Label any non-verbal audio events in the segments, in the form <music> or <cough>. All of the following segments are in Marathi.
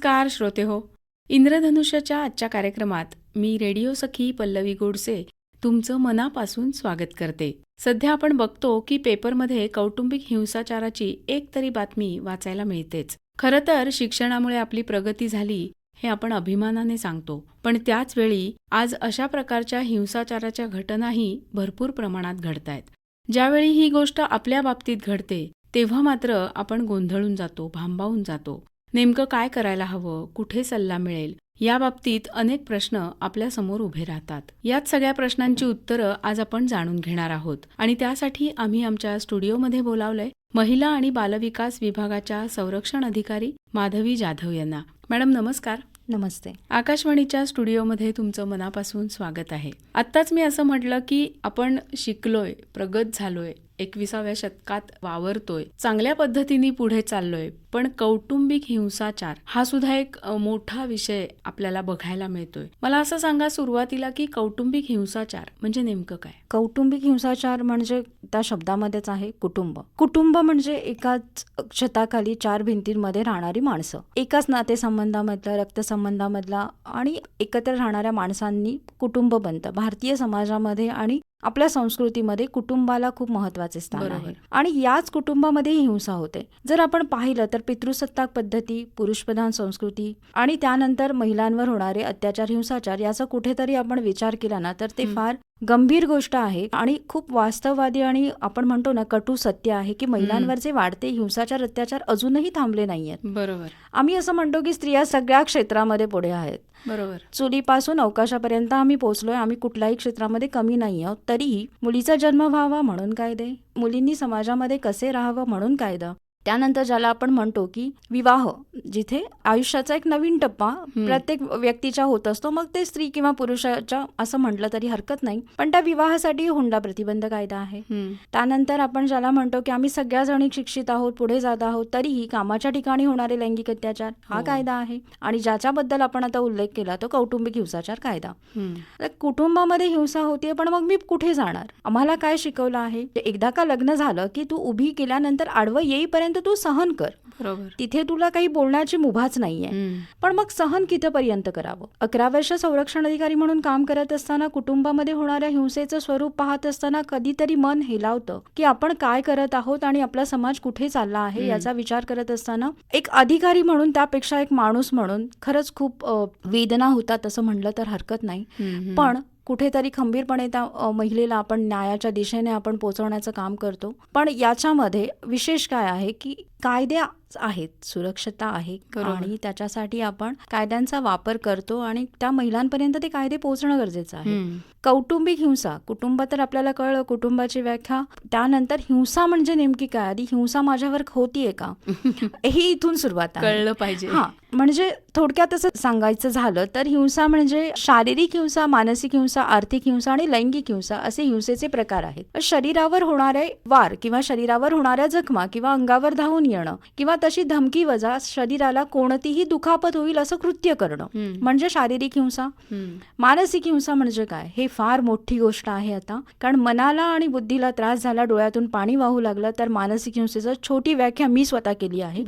नमस्कार श्रोते हो. इंद्रधनुष्याच्या आजच्या कार्यक्रमात मी रेडिओ सखी पल्लवी गोडसे तुमचं मनापासून स्वागत करते. सध्या आपण बघतो की पेपरमध्ये कौटुंबिक हिंसाचाराची एक तरी बातमी वाचायला मिळतेच. खरं तर शिक्षणामुळे आपली प्रगती झाली हे आपण अभिमानाने सांगतो. पण त्याच वेळी आज अशा प्रकारच्या हिंसाचाराच्या घटनाही भरपूर प्रमाणात घडतायत. ज्यावेळी ही गोष्ट आपल्या बाबतीत घडते तेव्हा मात्र आपण गोंधळून जातो भांबावून जातो. नेमकं काय करायला हवं? कुठे सल्ला मिळेल? या बाबतीत अनेक प्रश्न आपल्यासमोर उभे राहतात. याच सगळ्या प्रश्नांची उत्तरं आज आपण जाणून घेणार आहोत. आणि त्यासाठी आम्ही आमच्या स्टुडिओमध्ये बोलावलंय महिला आणि बालविकास विभागाच्या संरक्षण अधिकारी माधवी जाधव यांना. मॅडम नमस्कार. नमस्ते. आकाशवाणीच्या स्टुडिओमध्ये तुमचं मनापासून स्वागत आहे. आत्ताच मी असं म्हटलं की आपण शिकलोय प्रगत झालोय एकविसाव्या शतकात वावरतोय. चांगल्या पद्धतीने पुढे चाललोय पण कौटुंबिक हिंसाचार हा सुद्धा एक मोठा विषय आपल्याला बघायला मिळतोय. मला असं सांगा सुरुवातीला की कौटुंबिक हिंसाचार म्हणजे नेमकं काय? कौटुंबिक हिंसाचार म्हणजे त्या शब्दामध्येच आहे कुटुंब. कुटुंब म्हणजे एकाच छताखाली चार भिंतींमध्ये राहणारी माणसं. एकाच नातेसंबंधामधला रक्तसंबंधामधला आणि एकत्र राहणाऱ्या माणसांनी कुटुंब बनतं. भारतीय समाजामध्ये आणि आपल्या संस्कृतीमध्ये कुटुंबाला खूप महत्त्वाचे स्थान. आहे. आणि याच कुटुंबामध्ये हिंसा होते. जर आपण पाहिलं तर पितृसत्ताक पद्धती पुरुषप्रधान संस्कृती आणि त्यानंतर महिलांवर होणारे अत्याचार हिंसाचार याचा कुठेतरी आपण विचार केला ना तर ते. फार गंभीर गोष्ट आहे आणि खूप वास्तववादी आणि आपण म्हणतो ना कटू सत्य आहे की महिलांवरचे वाढते हिंसाचार अत्याचार अजूनही थांबले नाहीयेत. बरोबर. आम्ही असं म्हणतो की स्त्रिया सगळ्या क्षेत्रामध्ये पुढे आहेत. बरोबर. चुलीपासून अवकाशापर्यंत आम्ही पोहोचलोय. आम्ही कुठल्याही क्षेत्रामध्ये कमी नाही आहोत. तरीही मुलीचा जन्म व्हावा म्हणून कायदे मुलींनी समाजामध्ये कसे राहावं म्हणून कायदा त्यानंतर ज्याला आपण म्हणतो की विवाह जिथे आयुष्याचा एक नवीन टप्पा प्रत्येक व्यक्तीच्या होत असतो मग ते स्त्री किंवा पुरुषाच्या असं म्हटलं तरी हरकत नाही. पण त्या विवाहासाठी हुंडा प्रतिबंध कायदा आहे. त्यानंतर आपण ज्याला म्हणतो की आम्ही सगळ्या जणी शिक्षित आहोत पुढे जात आहोत तरीही कामाच्या ठिकाणी होणारे लैंगिक अत्याचार हा हो. कायदा आहे. आणि ज्याच्याबद्दल आपण आता उल्लेख केला तो कौटुंबिक हिंसाचार कायदा. कुटुंबामध्ये हिंसा होतीये पण मग मी कुठे जाणार? आम्हाला काय शिकवलं आहे? एकदा का लग्न झालं की तू उभी केल्यानंतर आडवं येईपर्यंत तू सहन कर बरोबर तिथे तुला काही बोलण्याची मुभाच नाहीये. पण मग सहन कितीपर्यंत करावं अकरा वर्ष संरक्षण अधिकारी म्हणून काम करत असताना कुटुंबामध्ये होणाऱ्या हिंसेचं स्वरूप पाहत असताना कधीतरी मन हेलावतं की आपण काय करत आहोत आणि आपला समाज कुठे चालला आहे. याचा विचार करत असताना एक अधिकारी म्हणून त्यापेक्षा एक माणूस म्हणून खरंच खूप वेदना होतात असं म्हणलं तर हरकत नाही. पण कुठेतरी खंबीरपणे त्या महिलेला आपण न्यायाच्या दिशेने आपण पोचवण्याचं काम करतो. पण याच्यामध्ये विशेष काय आहे की कायदे आहेत सुरक्षता आहे. आणि त्याच्यासाठी आपण कायद्यांचा वापर करतो आणि त्या महिलांपर्यंत ते कायदे पोहोचणं गरजेचं आहे. कौटुंबिक हिंसा कुटुंब तर आपल्याला कळलं कुटुंबाची व्याख्या. त्यानंतर हिंसा म्हणजे नेमकी काय? आधी हिंसा माझ्यावर होतीये का? <laughs> ही इथून सुरुवात आहे. कळलं पाहिजे. हा म्हणजे थोडक्यात असं सांगायचं झालं तर हिंसा म्हणजे शारीरिक हिंसा मानसिक हिंसा आर्थिक हिंसा आणि लैंगिक हिंसा असे हिंसेचे प्रकार आहेत. शरीरावर होणारे वार किंवा शरीरावर होणाऱ्या जखमा किंवा अंगावर धावून येणं किंवा तशी धमकी वजा शरीराला कोणतीही दुखापत होईल असं कृत्य करणं. म्हणजे शारीरिक हिंसा. मानसिक हिंसा म्हणजे काय? हे फार मोठी गोष्ट आहे आता. कारण मनाला आणि बुद्धीला त्रास झाला डोळ्यातून पाणी वाहू लागलं तर मानसिक हिंसेचं छोटी व्याख्या मी स्वतः केली आहे.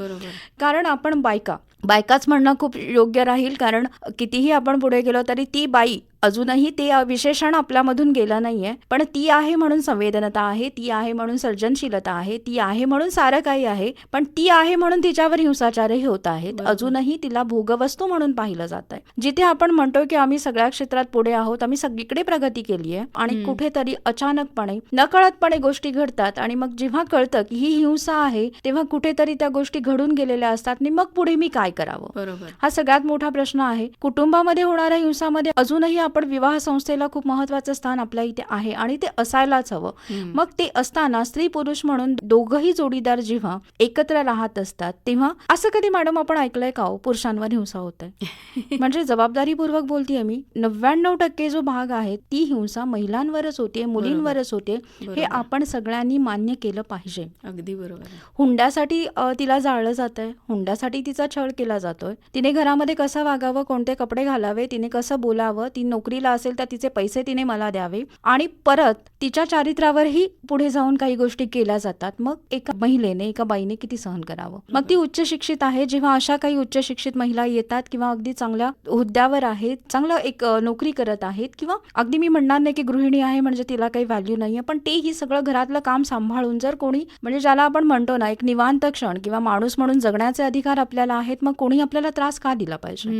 कारण आपण बायका बायकाच म्हणणं खूप योग्य राहील. कारण कितीही आपण पुढे गेलो तरी ती बाई अजूनही ते विशेषण आपल्यामधून गेलं नाहीये. पण ती आहे म्हणून संवेदनता आहे ती आहे म्हणून सर्जनशीलता आहे ती आहे म्हणून सारं काही आहे पण ती आहे म्हणून तिच्यावर हिंसाचारही होत आहेत. अजूनही तिला भोगवस्तू म्हणून पाहिलं जात आहे जिथे आपण म्हणतो की आम्ही सगळ्या क्षेत्रात पुढे आहोत आम्ही सगळीकडे प्रगती केली आहे आणि. कुठेतरी अचानकपणे नकळतपणे गोष्टी घडतात आणि मग जेव्हा कळतं की ही हिंसा आहे तेव्हा कुठेतरी त्या गोष्टी घडून गेलेल्या असतात आणि मग पुढे मी काय करावं? बरोबर. हा सगळ्यात मोठा प्रश्न आहे. कुटुंबामध्ये होणाऱ्या हिंसामध्ये अजूनही आपण विवाह संस्थेला खूप महत्वाचं स्थान आपल्या इथे आहे आणि ते असायलाच हवं. मग ते असताना स्त्री पुरुष म्हणून दोघही जोडीदार जेव्हा एकत्र राहत असतात तेव्हा असं कधी मॅडम आपण ऐकलंय का हो? पुरुषांवर हिंसा होत आहे <laughs> म्हणजे जबाबदारीपूर्वक बोलतीये मी नव्याण्णव टक्के जो भाग आहे ती हिंसा महिलांवरच होते मुलींवरच होते. हे. आपण सगळ्यांनी मान्य केलं पाहिजे. अगदी बरोबर. हुंड्यासाठी तिला जाळलं जात आहे हुंड्यासाठी तिचा छळ केला जातोय. तिने घरामध्ये कसं वागावं कोणते कपडे घालावे तिने कसं बोलावं ती नोकरी नोकरीला असेल तर तिचे पैसे तिने मला द्यावे. आणि परत तिच्या चारित्र्यावरही पुढे जाऊन काही गोष्टी केल्या जातात. मग एका महिलेने एका बाईने किती सहन करावं? मग ती उच्च शिक्षित आहे. जेव्हा अशा काही उच्च शिक्षित महिला येतात किंवा अगदी चांगल्या हुद्द्यावर आहेत चांगलं एक नोकरी करत आहेत किंवा अगदी मी म्हणणार नाही की गृहिणी आहे म्हणजे तिला काही व्हॅल्यू नाहीये पण तेही सगळं घरातलं काम सांभाळून जर कोणी म्हणजे ज्याला आपण म्हणतो ना एक निवांत क्षण किंवा माणूस म्हणून जगण्याचे अधिकार आपल्याला आहेत मग कोणी आपल्याला त्रास का दिला पाहिजे.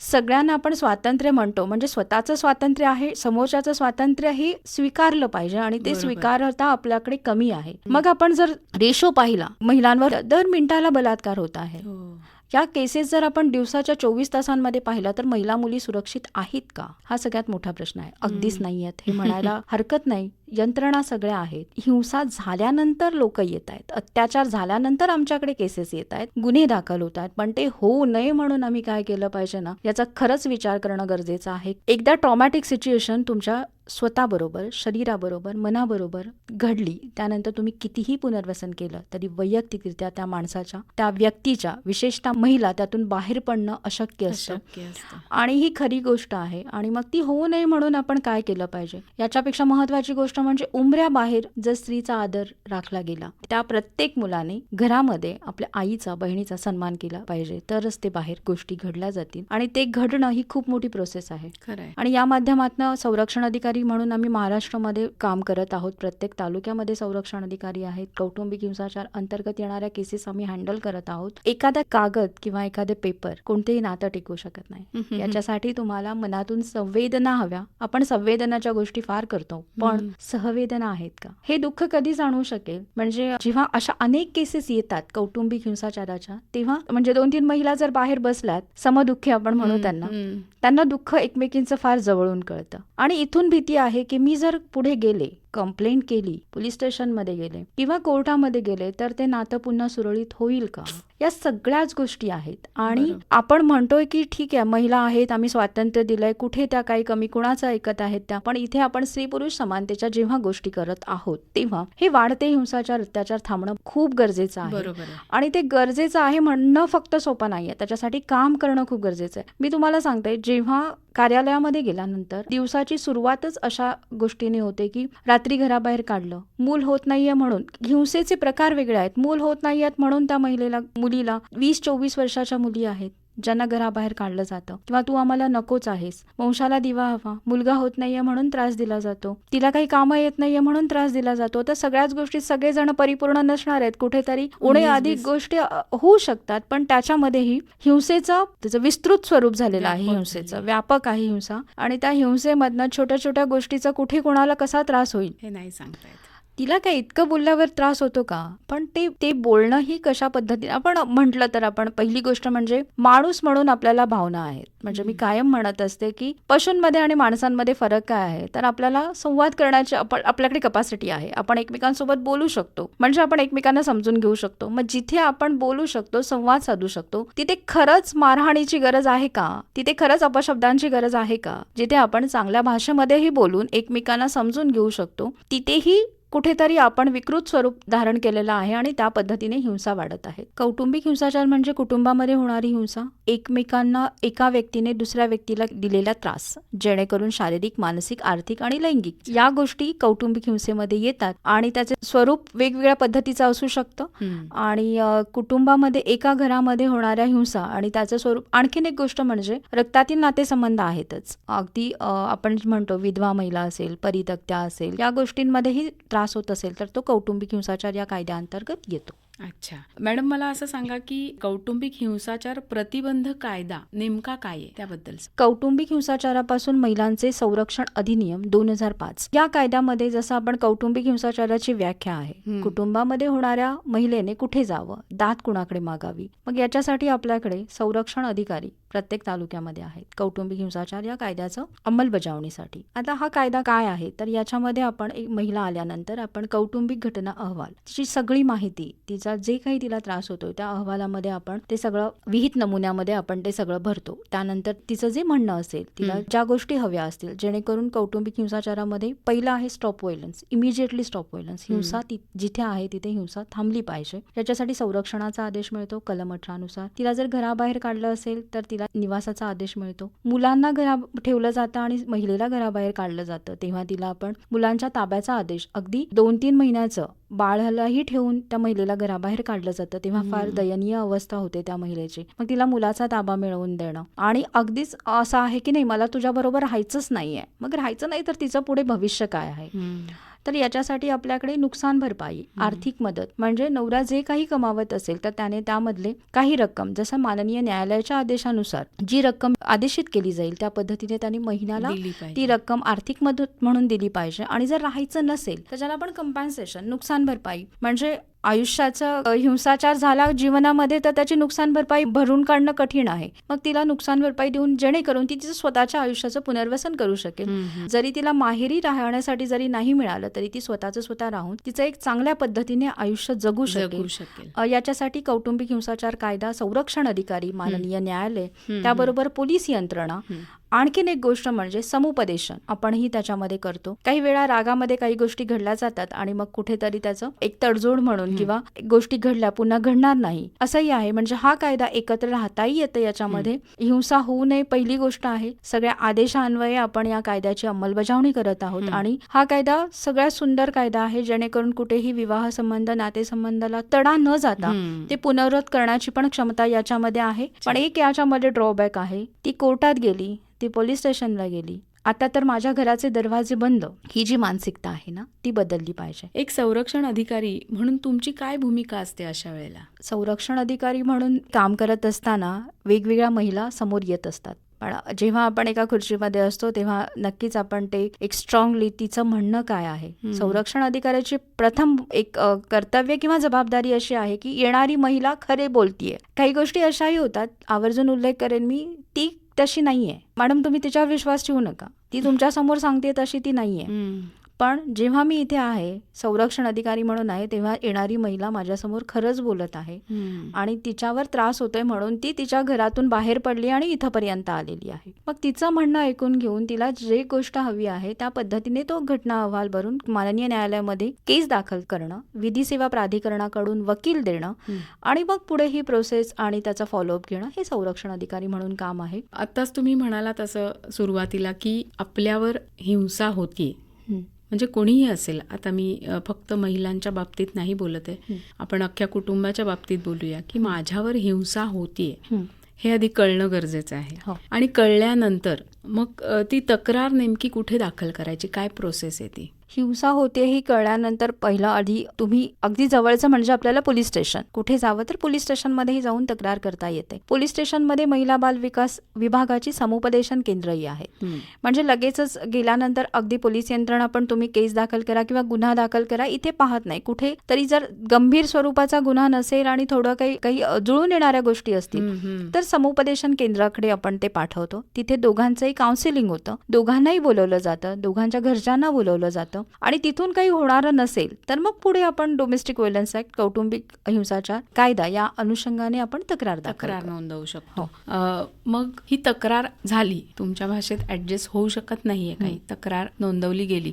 सगळ्यांना आपण स्वातंत्र्य म्हणतो. म्हणजे स्वतःचं स्वातंत्र्य आहे समोरच्याचं स्वातंत्र्य हे स्वीकारलं पाहिजे आणि ते. स्वीकारता आपल्याकडे कमी आहे. मग आपण जर रेशो पाहिला महिलांवर दर मिनिटाला बलात्कार होत आहे. हो. या केसेस जर आपण दिवसाच्या चोवीस तासांमध्ये पाहिला तर महिला मुली सुरक्षित आहेत का? हा सगळ्यात मोठा प्रश्न आहे. अगदीच. नाही आहेत. हे म्हणायला <laughs> हरकत नाही. यंत्रणा सगळ्या आहेत. हिंसा झाल्यानंतर लोक येत आहेत. अत्याचार झाल्यानंतर आमच्याकडे केसेस येत आहेत. गुन्हे दाखल होत आहेत. पण ते होऊ नये म्हणून आम्ही काय केलं पाहिजे ना? याचा खरंच विचार करणं गरजेचं आहे. एकदा ट्रॉमॅटिक सिच्युएशन तुमच्या स्वतःबरोबर शरीराबरोबर मनाबरोबर घडली. त्यानंतर तुम्ही कितीही पुनर्वसन केलं तरी वैयक्तिकरित्या त्या माणसाच्या त्या व्यक्तीच्या विशेषतः महिला त्यातून बाहेर पडणं अशक्य असतं. आणि ही खरी गोष्ट आहे आणि मग ती होऊ नये म्हणून आपण काय केलं पाहिजे? याच्यापेक्षा महत्वाची गोष्ट म्हणजे उमऱ्याबाहेर जर स्त्रीचा आदर राखला गेला त्या प्रत्येक मुलाने घरामध्ये आपल्या आईचा बहिणीचा सन्मान केला पाहिजे. तरच ते बाहेर गोष्टी घडल्या जातील आणि ते घडणं ही खूप मोठी प्रोसेस आहे. आणि या माध्यमातून संरक्षण अधिकारी म्हणून आम्ही महाराष्ट्रामध्ये काम करत आहोत. प्रत्येक तालुक्यामध्ये संरक्षण अधिकारी आहेत. कौटुंबिक हिंसाचार अंतर्गत येणाऱ्या केसेस आम्ही हँडल करत आहोत. एखादा कागद किंवा एखादे पेपर कोणतेही नातं टिकवू शकत नाही. याच्यासाठी तुम्हाला मनातून संवेदना हव्या. आपण संवेदनाच्या गोष्टी फार करतो. पण. सहवेदना आहेत का? हे दुःख कधी जाणवू शकेल? म्हणजे जेव्हा अशा अनेक केसेस येतात कौटुंबिक हिंसाचाराच्या तेव्हा म्हणजे दोन तीन महिला जर बाहेर बसल्यात समदुःखी आपण म्हणू त्यांना. त्यांना दुःख एकमेकींचं फार जवळून कळतं. आणि इथून भीती आहे की मी जर पुढे गेले कंप्लेंट केली पोलीस स्टेशनमध्ये गेले किंवा कोर्टामध्ये गेले तर ते नातं पुन्हा सुरळीत होईल का? या सगळ्याच गोष्टी आहेत. आणि. आपण म्हणतोय की ठीक आहे महिला आहेत आम्ही स्वातंत्र्य दिलंय कुठे त्या काही कमी कुणाचं ऐकत आहेत त्या पण इथे आपण स्त्री पुरुष समानतेच्या जेव्हा गोष्टी करत आहोत तेव्हा हे वाढते हिंसाचार अत्याचार थांबणं खूप गरजेचं आहे. आणि ते गरजेचं आहे म्हणणं फक्त सोपं नाहीये. त्याच्यासाठी काम करणं खूप गरजेचं आहे. मी तुम्हाला सांगते जेव्हा कार्यालयामध्ये गेल्यानंतर दिवसाची सुरुवातच अशा गोष्टीने होते की रात्री घराबाहेर काढलं. मूल होत नाहीये म्हणून. हिंसेचे प्रकार वेगळे आहेत. मूल होत नाहीयेत म्हणून त्या महिलेला मुलीला वीस चोवीस वर्षाच्या मुली आहेत. ज्यांना घराबाहेर काढलं जातं. किंवा तू आम्हाला नकोच आहेस. वंशाला दिवा हवा. मुलगा होत नाहीये म्हणून त्रास दिला जातो. तिला काही कामं येत नाहीये म्हणून त्रास दिला जातो. तर सगळ्याच गोष्टी सगळेजण परिपूर्ण नसणार आहेत. कुठेतरी उणे अधिक. गोष्टी होऊ शकतात पण त्याच्यामध्येही हिंसेचं त्याचं विस्तृत स्वरूप झालेलं आहे हिंसेचं. व्यापक आहे हिंसा. आणि त्या हिंसेमधनं छोट्या छोट्या गोष्टीचा कुठे कोणाला कसा त्रास होईल? हे नाही सांगता तिला काय इतकं बोलल्यावर त्रास होतो का? पण ते ते बोलणं ही कशा पद्धतीने आपण म्हटलं तर आपण पहिली गोष्ट म्हणजे माणूस म्हणून आपल्याला भावना आहेत. म्हणजे मी. कायम म्हणत असते की पशूंमध्ये आणि माणसांमध्ये फरक काय आहे? तर आपल्याला संवाद करण्याची आपण आपल्याकडे कपॅसिटी आहे. आपण एकमेकांसोबत बोलू शकतो. म्हणजे आपण एकमेकांना समजून घेऊ शकतो. मग जिथे आपण बोलू शकतो संवाद साधू शकतो तिथे खरंच मारहाणीची गरज आहे का? तिथे खरंच अपशब्दांची गरज आहे का? जिथे आपण चांगल्या भाषेमध्येही बोलून एकमेकांना समजून घेऊ शकतो तिथेही कुठेतरी आपण विकृत स्वरूप धारण केलेलं आहे आणि त्या पद्धतीने हिंसा वाढत आहे. कौटुंबिक हिंसाचार म्हणजे कुटुंबामध्ये होणारी हिंसा एकमेकांना एका व्यक्तीने दुसऱ्या व्यक्तीला दिलेला त्रास जेणेकरून शारीरिक मानसिक आर्थिक आणि लैंगिक या गोष्टी कौटुंबिक हिंसेमध्ये येतात आणि त्याचे स्वरूप वेगवेगळ्या पद्धतीचं असू शकतं. आणि कुटुंबामध्ये एका घरामध्ये होणाऱ्या हिंसा आणि त्याचं स्वरूप आणखीन एक गोष्ट म्हणजे रक्तातील नातेसंबंध आहेतच. अगदी आपण म्हणतो विधवा महिला असेल परितक्त्या असेल या गोष्टींमध्येही त्रास होत असेल तर तो कौटुंबिक हिंसाचार या कायद्याअंतर्गत येतो. अच्छा. मॅडम मला असं सांगा की कौटुंबिक हिंसाचार प्रतिबंध कायदा नेमका काय आहे त्याबद्दल. कौटुंबिक हिंसाचारापासून महिलांचे संरक्षण अधिनियम दोन हजार पाच. या कायद्यामध्ये जसं आपण कौटुंबिक हिंसाचाराची व्याख्या आहे. कुटुंबामध्ये होणाऱ्या महिलेने कुठे जावं दात कुणाकडे मागावी? मग याच्यासाठी आपल्याकडे संरक्षण अधिकारी प्रत्येक तालुक्यामध्ये आहेत. कौटुंबिक हिंसाचार या कायद्याचं अंमलबजावणीसाठी. आता हा कायदा काय आहे? तर याच्यामध्ये आपण एक महिला आल्यानंतर आपण कौटुंबिक घटना अहवाल तिची सगळी माहिती तिचा मुलीचा जे काही तिला त्रास होतोय त्या अहवालामध्ये आपण ते सगळं विहित नमुन्यामध्ये आपण ते सगळं भरतो. त्यानंतर तिचं जे म्हणणं असेल तिला. ज्या गोष्टी हव्या असतील जेणेकरून कौटुंबिक हिंसाचारामध्ये पहिलं आहे stop violence immediately stop violence. हिंसा जिथे आहे तिथे हिंसा थांबली पाहिजे. याच्यासाठी संरक्षणाचा आदेश मिळतो कलम अठरानुसार तिला जर घराबाहेर काढलं असेल तर तिला निवासाचा आदेश मिळतो. मुलांना घरा ठेवलं जातं आणि महिलेला घराबाहेर काढलं जातं तेव्हा तिला आपण मुलांच्या ताब्याचा आदेश अगदी दोन तीन महिन्याचं बाळालाही ठेवून त्या महिलेला घराबाहेर काढलं जातं तेव्हा फार. दयनीय अवस्था होते त्या महिलेची मग तिला मुलाचा ताबा मिळवून देणं आणि अगदीच असं आहे की नाही मला तुझ्याबरोबर राहायचंच नाहीये मग राहायचं नाही तर तिचं पुढे भविष्य काय आहे. तर याच्यासाठी आपल्याकडे नुकसान भरपाई आर्थिक मदत म्हणजे नवरा जे काही कमावत असेल तर त्याने त्यामधले काही रक्कम जसं माननीय न्यायालयाच्या आदेशानुसार जी रक्कम आदेशित केली जाईल त्या पद्धतीने त्यांनी महिन्याला. ती रक्कम आर्थिक मदत म्हणून दिली पाहिजे आणि जर राहायचं नसेल तर ज्याला आपण कम्पन्सेशन नुकसान भरपाई म्हणजे आयुष्याचा हिंसाचार झाला जीवनामध्ये तर त्याची नुकसान भरपाई भरून काढणं कठीण आहे. मग तिला नुकसान भरपाई देऊन जेणेकरून ती तिचं स्वतःच्या आयुष्याचं पुनर्वसन करू शकेल. जरी तिला माहेरी राहण्यासाठी जरी नाही मिळालं तरी ती स्वतःचं स्वतः राहून तिचं एक चांगल्या पद्धतीने आयुष्य जगू शकेल. याच्यासाठी कौटुंबिक हिंसाचार कायदा संरक्षण अधिकारी माननीय न्यायालय त्याबरोबर पोलीस यंत्रणा. आणखीन एक गोष्ट म्हणजे समुपदेशन. आपणही त्याच्यामध्ये करतो. काही वेळा रागामध्ये काही गोष्टी घडल्या जातात आणि मग कुठेतरी त्याचं एक तडजोड म्हणून. किंवा गोष्टी घडल्या पुन्हा घडणार नाही. असंही आहे. म्हणजे हा कायदा एकत्र राहताही येतं याच्यामध्ये. हिंसा होऊ नये पहिली गोष्ट आहे. सगळ्या आदेशान्वये आपण या कायद्याची अंमलबजावणी करत आहोत. आणि हा कायदा सगळ्यात सुंदर कायदा आहे जेणेकरून कुठेही विवाह संबंध नातेसंबंधाला तडा न जाता. ते पुनर्वत करण्याची पण क्षमता याच्यामध्ये आहे. पण एक याच्यामध्ये ड्रॉबॅक आहे. ती कोर्टात गेली ती पोलीस स्टेशनला गेली. आता तर माझ्या घराचे दरवाजे बंद. ही जी मानसिकता आहे ना ती बदलली पाहिजे. एक संरक्षण अधिकारी म्हणून तुमची काय भूमिका असते अशा वेळेला? संरक्षण अधिकारी म्हणून काम करत असताना वेगवेगळ्या महिला समोर येत असतात. पण जेव्हा आपण एका खुर्चीमध्ये असतो तेव्हा नक्कीच आपण ते एक स्ट्रॉंगली तिचं म्हणणं काय आहे. संरक्षण अधिकाऱ्याची प्रथम एक कर्तव्य किंवा जबाबदारी अशी आहे की येणारी महिला खरे बोलतीये. काही गोष्टी अशाही होतात. आवर्जून उल्लेख करेन मी ती तशी नाहीये. मॅडम तुम्ही तिच्यावर विश्वास ठेवू नका. ती तुमच्यासमोर सांगते तशी ती नाहीये. पण जेव्हा मी इथे आहे संरक्षण अधिकारी म्हणून आहे तेव्हा येणारी महिला माझ्यासमोर खरंच बोलत आहे. आणि तिच्यावर त्रास होतोय म्हणून ती तिच्या घरातून बाहेर पडली आणि इथपर्यंत आलेली आहे मग तिचं म्हणणं ऐकून घेऊन तिला जे गोष्ट हवी आहे त्या पद्धतीने तो घटना अहवाल भरून माननीय न्यायालयामध्ये केस दाखल करणं विधी सेवा प्राधिकरणाकडून वकील देणं. आणि मग पुढे ही प्रोसेस आणि त्याचा फॉलोअप घेणं हे संरक्षण अधिकारी म्हणून काम आहे आत्ताच तुम्ही म्हणाला तसं सुरुवातीला की आपल्यावर हिंसा हम्म. म्हणजे कोणीही असेल आता मी फक्त महिलांच्या बाबतीत नाही बोलत आहे. आपण अख्ख्या कुटुंबाच्या बाबतीत बोलूया की माझ्यावर हिंसा होतीये. हे आधी कळणं गरजेचं आहे हो. आणि कळल्यानंतर मग ती तक्रार नेमकी कुठे दाखल करायची काय प्रोसेस आहे ती हिंसा होते ही कळल्यानंतर पहिलं आधी तुम्ही अगदी जवळचं म्हणजे आपल्याला पोलीस स्टेशन. कुठे जावं तर पोलीस स्टेशनमध्येही जाऊन तक्रार करता येते. पोलीस स्टेशनमध्ये महिला बाल विकास विभागाची समुपदेशन केंद्रही आहेत म्हणजे लगेचच गेल्यानंतर अगदी पोलीस यंत्रणा पण तुम्ही केस दाखल करा किंवा गुन्हा दाखल करा इथे पाहत नाही. कुठे तरी जर गंभीर स्वरूपाचा गुन्हा नसेल आणि थोडं काही काही जुळून येणाऱ्या गोष्टी असतील. तर समुपदेशन केंद्राकडे आपण ते पाठवतो. तिथे दोघांचंही काउन्सिलिंग होतं. दोघांनाही बोलवलं जातं. दोघांच्या घरच्यांना बोलवलं जातं. आणि तिथून काही होणारं नसेल तर मग पुढे आपण डोमेस्टिक व्हायलन्स ऍक्ट कौटुंबिक हिंसाचार कायदा या अनुषंगाने आपण तक्रार तक्रार. नोंदवू शकतो. हो. मग ही तक्रार झाली. तुमच्या भाषेत ऍडजस्ट होऊ शकत नाहीये काही. तक्रार नोंदवली गेली.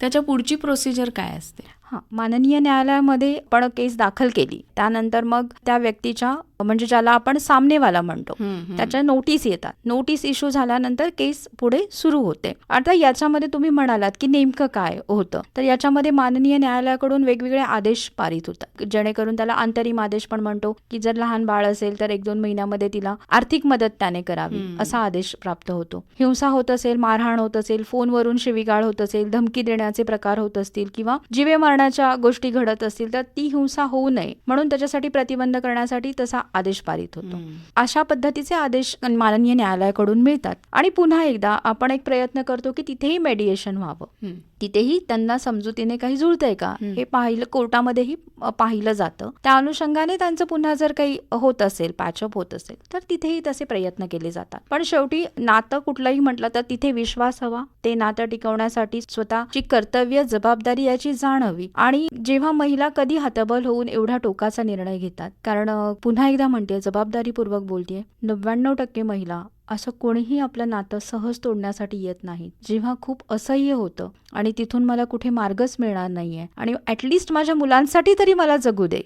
त्याच्या पुढची प्रोसिजर काय असते? हा माननीय न्यायालयामध्ये आपण केस दाखल केली. त्यानंतर मग त्या व्यक्तीच्या म्हणजे ज्याला आपण सामनेवाला म्हणतो त्याच्या नोटीस येतात. नोटीस इश्यू झाल्यानंतर केस पुढे सुरू होते. आता याच्यामध्ये तुम्ही म्हणालात की नेमकं काय होतं? तर याच्यामध्ये माननीय न्यायालयाकडून वेगवेगळे आदेश पारित होतात. जेणेकरून त्याला अंतरिम आदेश पण म्हणतो की जर लहान बाळ असेल तर एक दोन महिन्यामध्ये तिला आर्थिक मदत त्याने करावी. असा आदेश प्राप्त होतो. हिंसा होत असेल मारहाण होत असेल फोनवरून शिवीगाळ होत असेल धमकी देण्याचे प्रकार होत असतील किंवा जीवे मारण्याच्या गोष्टी घडत असतील तर ती हिंसा होऊ नये म्हणून त्याच्यासाठी प्रतिबंध करण्यासाठी तसा आदेश पारित होतो. अशा पद्धतीचे आदेश माननीय न्यायालयाकडून मिळतात आणि पुन्हा एकदा आपण एक प्रयत्न करतो की तिथेही मेडिएशन व्हावं. तिथेही त्यांना समजुतीने काही जुळतंय का? हं. पाहिलं कोर्टामध्येही पाहिलं जातं. त्या अनुषंगाने त्यांचं पुन्हा जर काही होत असेल पॅचअप होत असेल तर तिथेही तसे प्रयत्न केले जातात. पण शेवटी नातं कुठलंही म्हटलं तर तिथे विश्वास हवा. ते नातं टिकवण्यासाठी स्वतःची कर्तव्य जबाबदारी याची जाण हवी आणि जेव्हा महिला कधी हतबल होऊन एवढा टोकाचा निर्णय घेतात कारण पुन्हा एकदा म्हणते जबाबदारीपूर्वक बोलतेय नव्याण्णव टक्के महिला असं कोणीही आपलं नातं सहज तोडण्यासाठी येत नाही जेव्हा खूप असह्य होतं आणि तिथून मला कुठे मार्गच मिळणार नाहीये आणि ऍटलिस्ट माझ्या मुलांसाठी तरी मला जगू दे.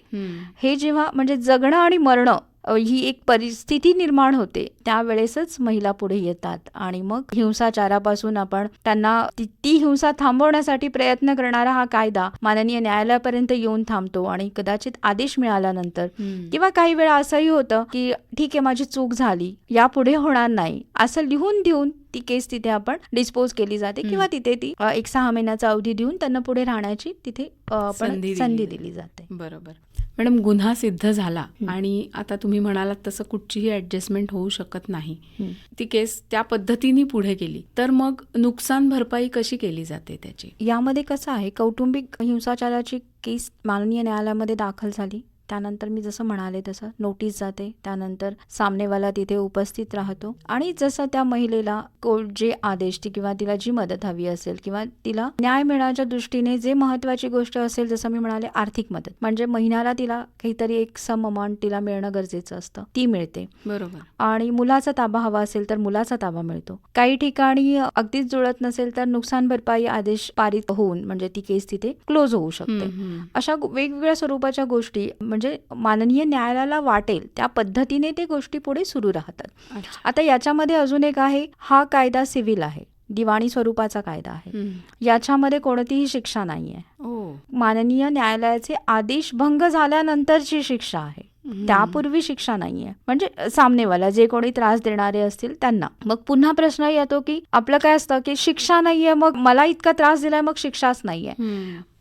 हे जेव्हा म्हणजे जगणं आणि मरणं ही एक परिस्थिती निर्माण होते त्यावेळेसच महिला पुढे येतात आणि मग हिंसाचारापासून आपण त्यांना ती ती हिंसा थांबवण्यासाठी प्रयत्न करणारा हा कायदा माननीय न्यायालयापर्यंत येऊन थांबतो आणि कदाचित आदेश मिळाल्यानंतर. किंवा काही वेळा असंही होतं की ठीक आहे माझी चूक झाली यापुढे होणार नाही असं लिहून देऊन ती केस तिथे आपण डिस्पोज केली जाते. किंवा तिथे ती एक सहा महिन्याचा अवधी देऊन त्यांना पुढे राहण्याची तिथे संधी. दिली जाते बरोबर मॅडम गुन्हा सिद्ध झाला. आणि आता तुम्ही म्हणालात तसं कुठचीही ऍडजस्टमेंट होऊ शकत नाही. ती केस त्या पद्धतीने पुढे गेली तर मग नुकसान भरपाई कशी केली जाते त्याची यामध्ये कसं आहे कौटुंबिक हिंसाचाराची केस माननीय न्यायालयामध्ये दाखल झाली त्यानंतर मी जसं म्हणाले तसं नोटीस जाते. त्यानंतर सामनेवाला तिथे उपस्थित राहतो. आणि जसं त्या महिलेला कोर्ट जे आदेश ती किंवा तिला जी मदत हवी असेल किंवा तिला न्याय मिळण्याच्या दृष्टीने जे महत्वाची गोष्ट असेल जसं मी म्हणाले आर्थिक मदत. म्हणजे महिन्याला तिला काहीतरी एक सम अमाऊंट तिला मिळणं गरजेचं असतं. ती मिळते. बरोबर. आणि मुलाचा ताबा हवा असेल तर मुलाचा ताबा मिळतो. काही ठिकाणी अगदीच जुळत नसेल तर नुकसान भरपाई आदेश पारित होऊन म्हणजे ती केस तिथे क्लोज होऊ शकते. अशा वेगवेगळ्या स्वरूपाच्या गोष्टी म्हणजे माननीय न्यायालयाला वाटेल त्या पद्धतीने ते गोष्टी पुढे सुरू राहतात. आता याच्यामध्ये अजून एक आहे हा कायदा सिव्हिल आहे दिवाणी स्वरूपाचा कायदा आहे. याच्यामध्ये कोणतीही शिक्षा नाहीये ओ माननीय न्यायालयाचे आदेश भंग झाल्यानंतरची शिक्षा आहे. त्यापूर्वी शिक्षा नाहीये. म्हणजे सामनेवाला जे कोणी त्रास देणारे असतील त्यांना. मग पुन्हा प्रश्न येतो की आपलं काय असतं की शिक्षा नाहीये मग मला इतका त्रास दिलाय मग शिक्षाच नाहीये.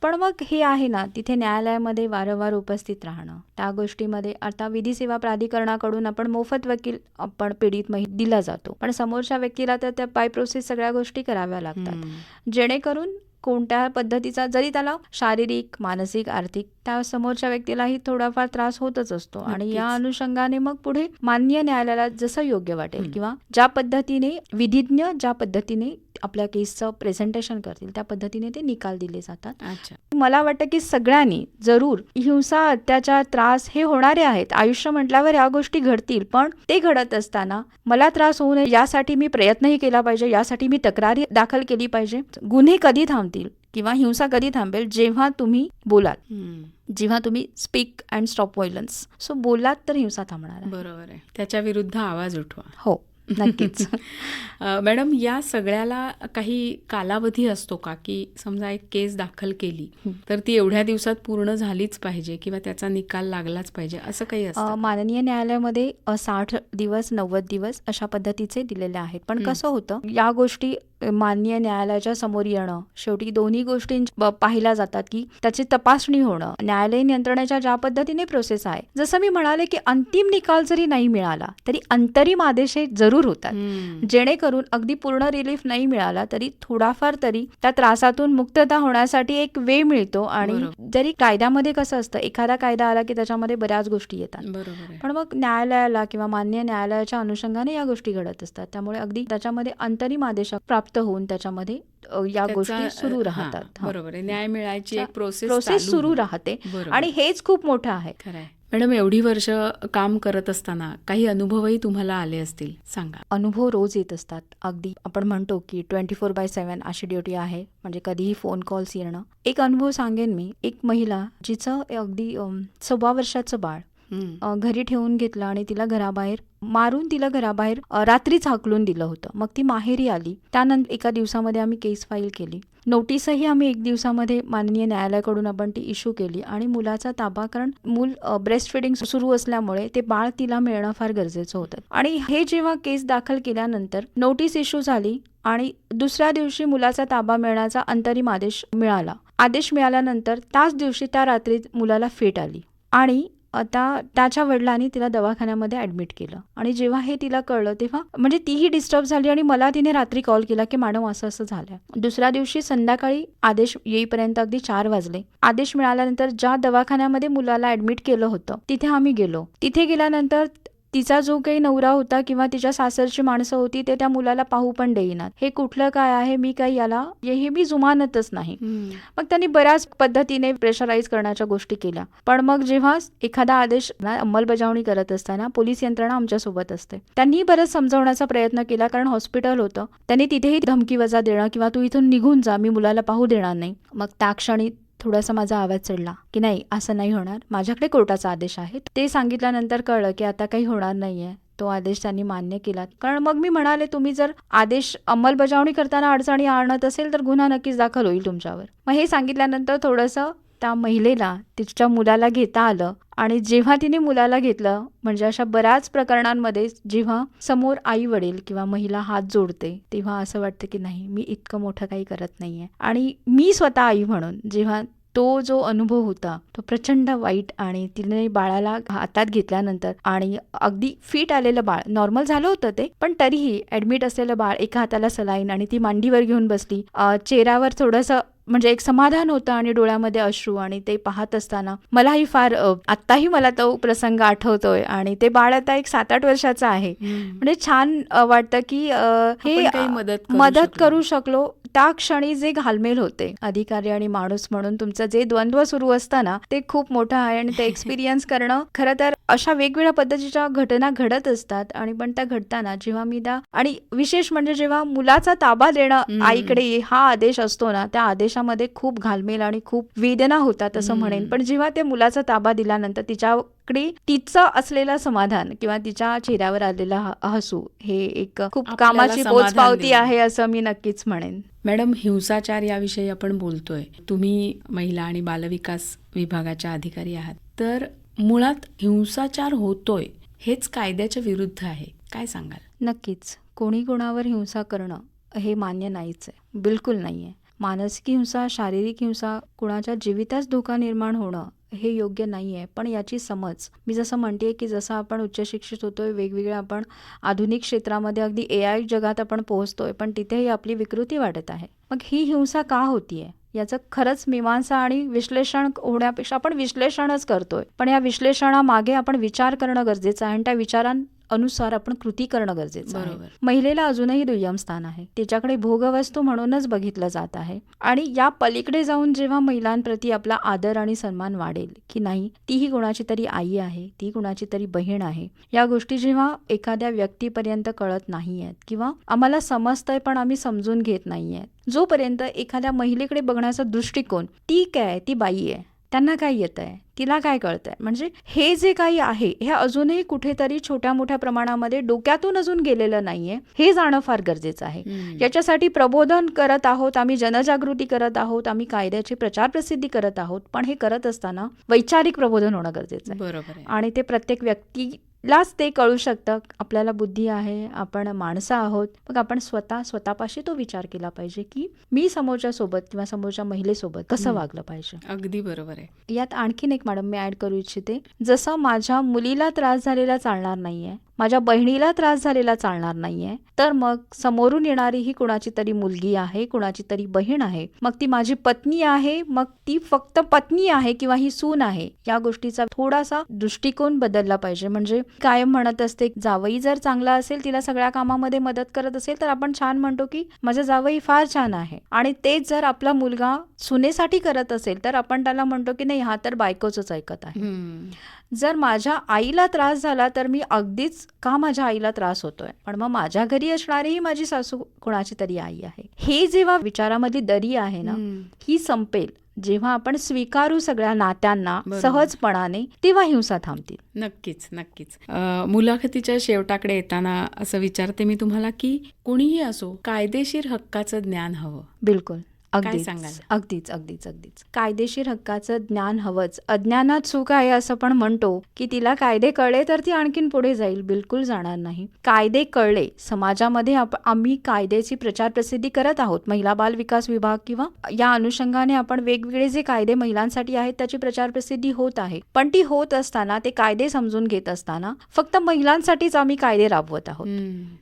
पण मग हे आहे ना तिथे न्यायालयामध्ये वारंवार उपस्थित राहणं. त्या गोष्टीमध्ये आता विधी सेवा प्राधिकरणाकडून आपण मोफत वकील आपण पीडित दिला जातो. पण समोरच्या व्यक्तीला तर त्या बाय प्रोसेस सगळ्या गोष्टी कराव्या लागतात. जेणेकरून कोणत्या पद्धतीचा जरी त्याला शारीरिक मानसिक आर्थिक त्या समोरच्या व्यक्तीलाही थोडाफार त्रास होतच असतो आणि या. अनुषंगाने मग पुढे मान्य न्यायालयाला जसं योग्य वाटेल. किंवा ज्या पद्धतीने विधिज्ञ ज्या पद्धतीने आपल्या केसचं प्रेझेंटेशन करतील. त्या पद्धतीने ते निकाल दिले जातात. अच्छा. मला वाटतं की सगळ्यांनी जरूर हिंसा अत्याचार त्रास हे होणारे आहेत. आयुष्य म्हटल्यावर या गोष्टी घडतील पण ते घडत असताना मला त्रास होऊ नये यासाठी मी प्रयत्नही केला पाहिजे. यासाठी मी तक्रारी दाखल केली पाहिजे. गुन्हे कधी थांबतील किंवा हिंसा कधी थांबेल जेव्हा तुम्ही बोलाल. जेव्हा तुम्ही speak and stop violence so बोलात तर हिंसा थांबणार बरोबर आहे. त्याच्या विरुद्ध आवाज उठवा. हो. नक्कीच. <laughs> मॅडम या सगळ्याला काही कालावधी असतो का? की समजा एक केस दाखल केली. तर ती एवढ्या दिवसात पूर्ण झालीच पाहिजे किंवा त्याचा निकाल लागलाच पाहिजे? असं काही असतं माननीय न्यायालयामध्ये साठ दिवस नव्वद दिवस अशा पद्धतीचे दिलेले आहेत. पण. कसं होतं या गोष्टी अ, माननीय न्यायालयाच्या समोर येणं शेवटी दोन्ही गोष्टी पाहिल्या जातात की त्याची तपासणी होणं न्यायालयीन यंत्रणेच्या ज्या पद्धतीने प्रोसेस आहे जसं मी म्हणाले की अंतिम निकाल जरी नाही मिळाला तरी अंतरिम आदेश हे जरूर होतात हम्म. जेणेकरून अगदी पूर्ण रिलीफ नाही मिळाला तरी थोडाफार तरी त्या त्रासातून मुक्तता होण्यासाठी एक वेळ मिळतो आणि. जरी कायद्यामध्ये कसं असतं एखादा कायदा आला की त्याच्यामध्ये बऱ्याच गोष्टी येतात पण मग न्यायालयाला किंवा मान्य न्यायालयाच्या अनुषंगाने या गोष्टी घडत असतात त्यामुळे अगदी त्याच्यामध्ये अंतरिम आदेश प्राप्त होऊन त्याच्यामध्ये या गोष्टी सुरू राहतात. बरोबर न्याय मिळायची एक प्रोसेस प्रोसेस सुरू. राहते. आणि हेच खूप मोठं आहे मॅडम एवढी वर्ष काम करत असताना काही अनुभवही तुम्हाला आले असतील? सांगा. अनुभव रोज येत असतात. अगदी आपण म्हणतो की ट्वेंटी फोर बाय सेवन अशी ड्युटी आहे म्हणजे कधीही फोन कॉल्स येणं. एक अनुभव सांगेन मी. एक महिला जिचं अगदी सव्वा वर्षाचं बाळ अ, घरी ठेवून घेतलं आणि तिला घराबाहेर मारून तिला घराबाहेर अ, रात्रीच हाकलून दिलं होतं. मग ती माहेरी आली. त्यानंतर एका दिवसामध्ये आम्ही केस फाईल केली. नोटीसही आम्ही एक दिवसामध्ये माननीय न्यायालयाकडून आपण ती इश्यू केली आणि मुलाचा ताबा कारण मूल ब्रेस्ट फिडिंग सुरू असल्यामुळे ते बाळ तिला मिळणं फार गरजेचं होतं. आणि हे जेव्हा केस दाखल केल्यानंतर नोटीस इश्यू झाली आणि दुसऱ्या दिवशी मुलाचा ताबा मिळण्याचा अंतरिम आदेश मिळाला. आदेश मिळाल्यानंतर त्याच दिवशी त्या रात्री मुलाला फिट आली. आणि आता त्याच्या वडिलांनी तिला दवाखान्यामध्ये ऍडमिट केलं. आणि जेव्हा हे तिला कळलं तेव्हा म्हणजे तीही डिस्टर्ब झाली आणि मला तिने रात्री कॉल केला की मॅडम असं असं झालं दुसऱ्या दिवशी संध्याकाळी आदेश येईपर्यंत अगदी चार वाजले. आदेश मिळाल्यानंतर ज्या दवाखान्यामध्ये मुलाला ऍडमिट केलं होतं तिथे आम्ही गेलो. तिथे गेल्यानंतर तिचा जो काही नवरा होता किंवा तिच्या सासरची माणसं होती ते त्या मुलाला पाहू पण देईनात. हे कुठलं काय आहे मी काही याला हे मी जुमानतच नाही. मग त्यांनी बऱ्याच पद्धतीने प्रेशराईज करण्याच्या गोष्टी केल्या. पण मग जेव्हा एखादा आदेश अंमलबजावणी करत असताना पोलीस यंत्रणा आमच्यासोबत असते. त्यांनी बरंच समजवण्याचा प्रयत्न केला कारण हॉस्पिटल होतं. त्यांनी तिथेही धमकी वजा देणं किंवा तू इथून निघून जा मी मुलाला पाहू देणार नाही. मग त्या क्षणी थोडासा माझा आवाज चढला की नाही असं नाही होणार. माझ्याकडे कोर्टाचा आदेश आहे. ते सांगितल्यानंतर कळलं की आता काही होणार नाहीये. तो आदेश त्यांनी मान्य केला. कारण मग मी म्हणाले तुम्ही जर आदेश अंमलबजावणी करताना अडचणी आणत असेल तर गुन्हा नक्कीच दाखल होईल तुमच्यावर. मग हे सांगितल्यानंतर थोडंसं त्या महिलेला तिच्या मुलाला घेता आलं आणि जेव्हा तिने मुलाला घेतलं म्हणजे अशा बऱ्याच प्रकरणांमध्ये जेव्हा समोर आई वडील किंवा महिला हात जोडते तेव्हा असं वाटतं की नाही मी इतकं मोठं काही करत नाहीये. आणि मी स्वतः आई म्हणून जेव्हा तो जो अनुभव होता तो प्रचंड वाईट आणि तिने बाळाला हातात घेतल्यानंतर आणि अगदी फिट आलेलं बाळ नॉर्मल झालं होतं ते पण तरीही ऍडमिट असलेलं बाळ एका हाताला सलाईन आणि ती मांडीवर घेऊन बसली. चेहऱ्यावर थोडंसं म्हणजे एक समाधान होतं आणि डोळ्यामध्ये अश्रू आणि ते पाहत असताना मलाही फार आत्ताही मला तो प्रसंग आठवतोय आणि ते बाळ आता एक सात आठ वर्षाचं आहे. म्हणजे छान वाटतं की हे मदत मदत. करू शकलो. त्या क्षणी जे घालमेल होते अधिकारी आणि माणूस म्हणून तुमचं जे द्वंद्व सुरू असतं ना ते खूप मोठं आहे आणि ते <laughs> एक्सपिरियन्स करणं खरं तर अशा वेगवेगळ्या पद्धतीच्या घटना घडत असतात आणि पण त्या घडताना जेव्हा मी त्या आणि विशेष म्हणजे जेव्हा मुलाचा ताबा देणं. आईकडे हा आदेश असतो ना त्या आदेशामध्ये खूप घालमेल आणि खूप वेदना होतात असं. म्हणेन पण जेव्हा ते मुलाचा ताबा दिल्यानंतर तिच्याकडे तिचं असलेलं समाधान किंवा तिच्या चेहऱ्यावर आलेला ह- हसू हे एक खूप कामाची पोचपावती. आहे असं मी नक्कीच म्हणेन. मॅडम हिंसाचार याविषयी आपण बोलतोय. तुम्ही महिला आणि बालविकास विभागाच्या अधिकारी आहात. तर मुळात हिंसाचार होतोय हेच कायद्याच्या विरुद्ध आहे. काय सांगाल? नक्कीच. कोणी कोणावर हिंसा करणं हे मान्य नाहीच आहे. बिलकुल नाही आहे मानसिक हिंसा शारीरिक हिंसा कुणाच्या जीवितास धोका निर्माण होणं हे योग्य नाही आहे पण याची समज. मी जसं म्हणते की जसं आपण उच्च शिक्षित आहे वेगवेगळ्या आपण आधुनिक क्षेत्रामध्ये अगदी ए आय जगात आपण पोहोचतो आहे पण तिथेही आपली विकृती वाढत आहे. मग ही हिंसा का होतीये? याचं खरंच मीमांसा आणि विश्लेषण होण्यापेक्षा आपण विश्लेषणच करतोय. पण या विश्लेषणामागे आपण विचार करणं गरजेचं आहे आणि त्या विचारांनुसार आपण कृती करणं गरजेचं आहे. बरोबर. महिलेला अजूनही दुय्यम स्थान आहे. तिच्याकडे भोगवस्तू म्हणूनच बघितलं जात आहे. आणि या पलीकडे जाऊन जेव्हा महिलांप्रती आपला आदर आणि सन्मान वाढेल की नाही तीही कुणाची तरी आई आहे ती कुणाची तरी बहीण आहे या गोष्टी जेव्हा एखाद्या व्यक्तीपर्यंत कळत नाही आहेत किंवा आम्हाला समजतंय पण आम्ही समजून घेत नाही जोपर्यंत एखाद्या महिलेकडे बघण्याचा दृष्टिकोन ती काय आहे, ती बाई आहे. त्यांना काय येत आहे तिला काय कळतंय? म्हणजे हे जे काही आहे हे अजूनही कुठेतरी छोट्या मोठ्या प्रमाणामध्ये डोक्यातून अजून गेलेलं नाहीये. हे जाणं फार गरजेचं आहे. याच्यासाठी प्रबोधन करत आहोत आम्ही जनजागृती करत आहोत आम्ही कायद्याची प्रचार प्रसिद्धी करत आहोत. पण हे करत असताना वैचारिक प्रबोधन होणं गरजेचं आहे. बरोबर आणि ते प्रत्येक व्यक्तीलाच ते कळू शकतं आपल्याला बुद्धी आहे आपण माणसं आहोत. मग आपण स्वतः स्वतःपाशी तो विचार केला पाहिजे की मी समोरच्या सोबत किंवा समोरच्या महिलेसोबत कसं. वागलं पाहिजे? अगदी बरोबर आहे. यात आणखीन एक मॅडम मी ऍड करू इच्छिते. जसं माझ्या मुलीला त्रास झालेला चालणार नाहीये माझ्या बहिणीला त्रास झालेला चालणार नाहीये. तर मग समोरून येणारी ही कुणाची तरी मुलगी आहे कुणाची तरी बहीण आहे मग ती माझी पत्नी आहे मग ती फक्त पत्नी आहे किंवा ही सून आहे या गोष्टीचा थोडासा दृष्टिकोन बदलला पाहिजे. म्हणजे कायम म्हणत असते जावई जर चांगला असेल तिला सगळ्या कामामध्ये मदत करत असेल तर आपण छान म्हणतो की माझा जावई फार छान आहे. आणि तेच जर आपला मुलगा सुनेसाठी करत असेल तर आपण त्याला म्हणतो की नाही हा तर बायकोच ऐकत आहे. जर माझ्या आईला त्रास झाला तर मी अगदीच का माझ्या आईला त्रास होतोय? पण मग माझ्या घरी असणारी ही माझी सासू कोणाची तरी आई आहे. हे जेव्हा विचारामधली दरी आहे ना. ही संपेल. जेव्हा आपण स्वीकारू सगळ्या नात्यांना. सहजपणाने तेव्हा हिंसा थांबतील. नक्कीच नक्कीच. मुलाखतीच्या शेवटाकडे येताना असं विचारते मी तुम्हाला की कोणीही असो कायदेशीर हक्काचं ज्ञान हवं. बिलकुल. काय अगदीच सांगाल? अगदीच अगदीच अगदीच. कायदेशीर हक्काचं ज्ञान हवंच. अज्ञानात सुख आहे असं पण म्हणतो की तिला कायदे कळले तर ती आणखीन पुढे जाईल बिलकुल जाणार नाही. कायदे कळले समाजामध्ये आम्ही कायद्याची प्रचार प्रसिद्धी करत आहोत. महिला बाल विकास विभाग किंवा या अनुषंगाने आपण वेगवेगळे जे कायदे महिलांसाठी आहेत त्याची प्रचार प्रसिद्धी होत आहे. पण ती होत असताना ते कायदे समजून घेत असताना फक्त महिलांसाठीच आम्ही कायदे राबवत आहोत.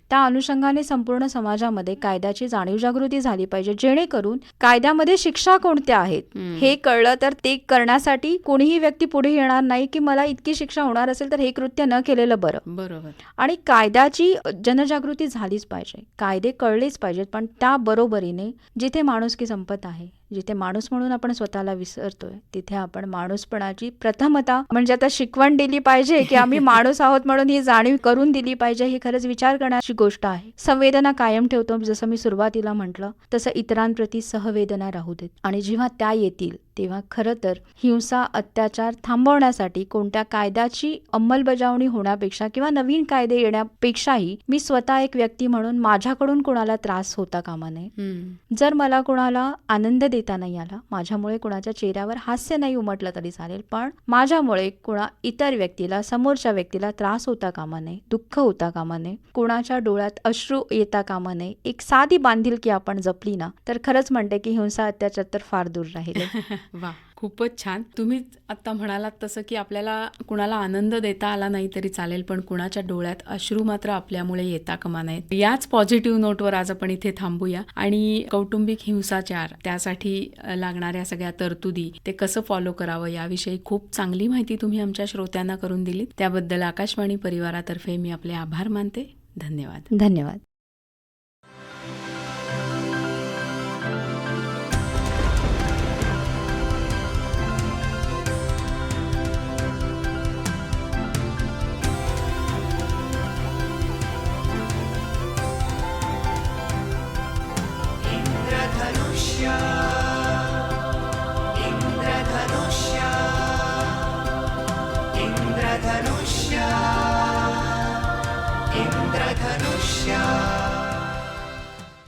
त्या अनुषंगाने संपूर्ण समाजामध्ये कायद्याची जाणीव जागृती झाली पाहिजे जेणेकरून कायद्यामध्ये शिक्षा कोणत्या आहेत. हे कळलं तर ते करण्यासाठी कोणीही व्यक्ती पुढे येणार नाही की मला इतकी शिक्षा होणार असेल तर हे कृत्य न केलेलं बरं. बरोबर. आणि कायद्याची जनजागृती झालीच पाहिजे. कायदे कळलेच पाहिजेत पण त्या बरोबरीने जिथे माणुसकी संपत आहे जिथे माणूस म्हणून आपण स्वतःला विसरतोय तिथे आपण माणूसपणाची प्रथमता म्हणजे आता शिकवण दिली पाहिजे की आम्ही <laughs> माणूस आहोत म्हणून ही जाणीव करून दिली पाहिजे ही खरंच विचार करण्याची गोष्ट आहे. संवेदना कायम ठेवतो जसं मी सुरुवातीला म्हटलं तसं इतरांप्रती सहवेदना राहू देत. आणि जेव्हा त्या येतील तेव्हा खरं तर हिंसा अत्याचार थांबवण्यासाठी कोणत्या कायद्याची अंमलबजावणी होण्यापेक्षा किंवा नवीन कायदे येण्यापेक्षाही मी स्वतः एक व्यक्ती म्हणून माझ्याकडून कोणाला त्रास होता कामा नये. जर मला कोणाला आनंद देता नाही आला माझ्यामुळे कोणाच्या चेहऱ्यावर हास्य नाही उमटलं तरी चालेल पण माझ्यामुळे कोणा इतर व्यक्तीला समोरच्या व्यक्तीला त्रास होता कामा नये दुःख होता कामा नये कोणाच्या डोळ्यात अश्रू येता कामा नये एक साधी बांधिलकी आपण जपली ना तर खरंच म्हणते की हिंसा अत्याचार तर फार दूर राहिले <laughs> वा खूपच छान. तुम्ही आता म्हणालात तसं की आपल्याला कुणाला आनंद देता आला नाही तरी चालेल पण कुणाच्या डोळ्यात अश्रू मात्र आपल्यामुळे येता कामा नयेत. याच पॉझिटिव्ह नोटवर आज आपण इथे थांबूया. आणि कौटुंबिक हिंसाचार त्यासाठी लागणाऱ्या सगळ्या तरतुदी ते कसं फॉलो करावं याविषयी खूप चांगली माहिती तुम्ही आमच्या श्रोत्यांना करून दिली त्याबद्दल आकाशवाणी परिवारातर्फे मी आपले आभार मानते. धन्यवाद. धन्यवाद. Yeah.